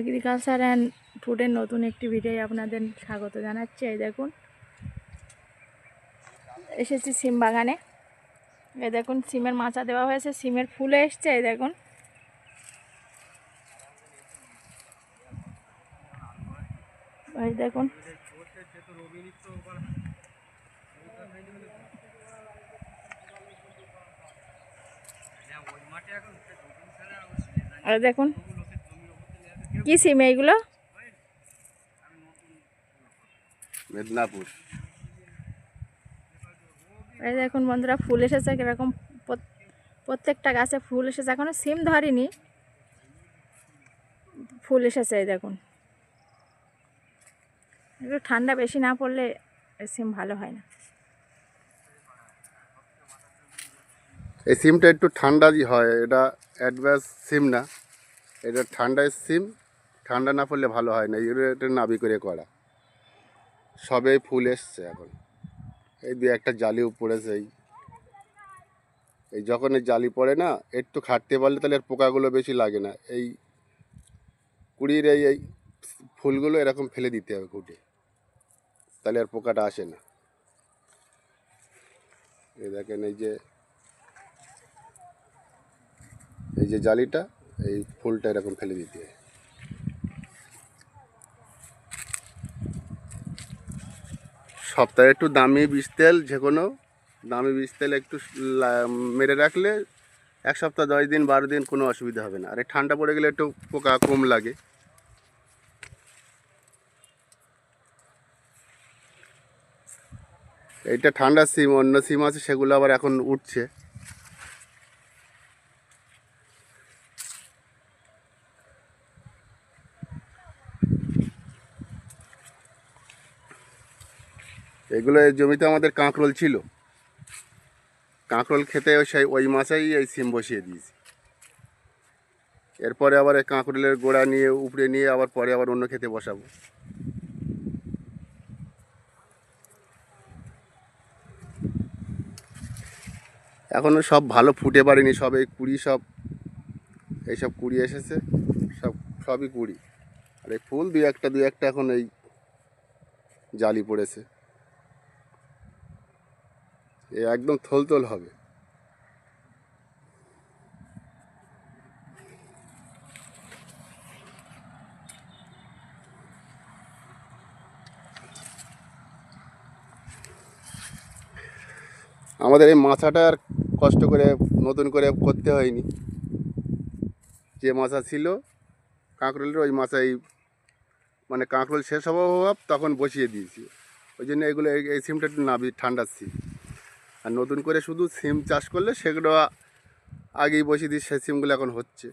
Agriculture and ফুডের নতুন একটি ভিডিও আপনাদের স্বাগত জানাচ্ছি। এই দেখুন, এসেছি সিম বাগানে। এই দেখুন, সিমের মাচা দেওয়া হয়েছে, সিমের ফুলে এসছে, এই দেখুন। দেখুন। আর দেখুন কি সিম এইগুলো? মেদিনীপুর। এই দেখুন বন্ধুরা ফুল এসেছে কীরকম প্রত- প্রত্যেকটা গাছে ফুল এসেছে এখনও সিম ধরেনি। ফুল এসেছে এই দেখুন। একটু ঠান্ডা বেশি না পড়লে সিম ভালো হয় না। এই সিমটা একটু ঠান্ডা হয় এটা অ্যাডভান্স সিম না। এটা ঠান্ডায় সিম। ঠান্ডা না পড়লে ভালো হয় না এগুলো এটা নাবি করে করা। সবে ফুল এসছে এখন। এই দু একটা জালিও পড়েছে এই এই যখন এই জালি পড়ে না একটু খাটতে পারলে তাহলে এর পোকাগুলো বেশি লাগে না। এই কুড়ির এই এই ফুলগুলো এরকম ফেলে দিতে হবে কুটে তাহলে আর পোকাটা আসে না। এই দেখেন এই যে এই যে জালিটা, এই ফুলটা এরকম ফেলে দিতে হয়। সপ্তাহে একটু দামি বীজ তেল, যে কোনো দামি বীজ তেল একটু মেরে রাখলে এক সপ্তাহ, দশ দিন, বারো দিন কোনো অসুবিধা হবে না। আর ঠান্ডা পড়ে গেলে একটু পোকা কম লাগে। এইটা ঠান্ডা সিম, অন্য সিম আছে, সেগুলো আবার এখন উঠছে। এগুলো এই জমিতে আমাদের কাঁকরোল ছিল। কাঁকরোল খেতে সেই ওই মাসেই এই সিম বসিয়ে দিয়েছি। এরপরে আবার এই কাঁকরোলের গোড়া নিয়ে উপড়ে নিয়ে আবার পরে আবার অন্য খেতে বসাবো। এখনও সব ভালো ফুটে পারেনি, সব এই কুড়ি সব এইসব কুড়ি এসেছে, সব সবই কুড়ি। আর এই ফুল দুই একটা দুই একটা এখন এই জালি পড়েছে। একদম থলথল হবে। আমাদের এই মাছাটা আর কষ্ট করে নতুন করে করতে হয়নি। যে মাছা ছিল, কাঁকরোলের ওই মাছাই মানে কাঁকরোল শেষ হওয়া তখন বসিয়ে দিয়েছি। ওই জন্য এগুলো এই- এই সিমটা একটু নাবি, ঠান্ডার সিম। আর নতুন করে শুধু সিম চাষ করলে সেগুলো আগেই বসিয়ে দিই সেই সিমগুলো এখন হচ্ছে।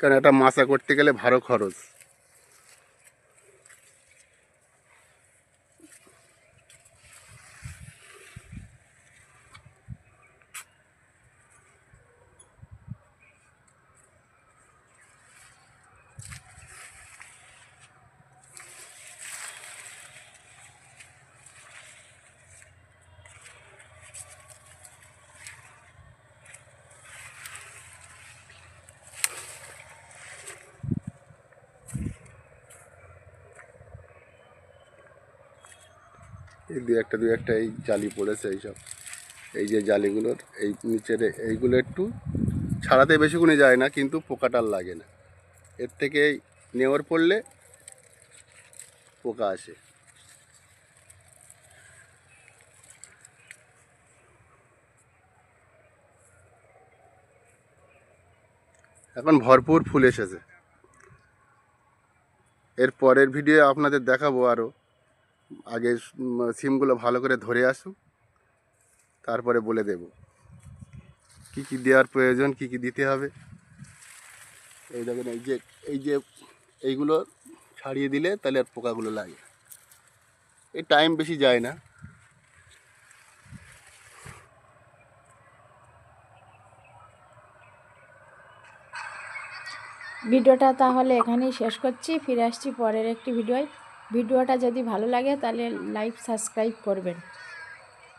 কারণ একটা মাছা করতে গেলে ভালো খরচ। এই দু একটা দু একটা এই জালি পড়েছে এইসব। এই যে জালিগুলোর, এই নিচের এইগুলো একটু ছাড়াতে বেশিক্ষণে যায় না, কিন্তু পোকাটার লাগে না। এর থেকে নেওয়ার পড়লে পোকা আসে। এখন ভরপুর ফুল এসেছে। এর পরের ভিডিও আপনাদের দেখাবো আরও আগে সিমগুলো ভালো করে ধরে আসুক, তারপরে বলে দেব। কি কি দেওয়ার প্রয়োজন, কি কি দিতে হবে। এই দেখেন, এই যে এই যে এইগুলো ছাড়িয়ে দিলে তাহলে আর পোকাগুলো লাগে। এই টাইম বেশি যায় না। ভিডিওটা তাহলে এখানেই শেষ করছি। ফিরে আসছি পরের একটি ভিডিওয়। ভিডিওটা যদি ভালো লাগে তাহলে লাইক সাবস্ক্রাইব করবেন।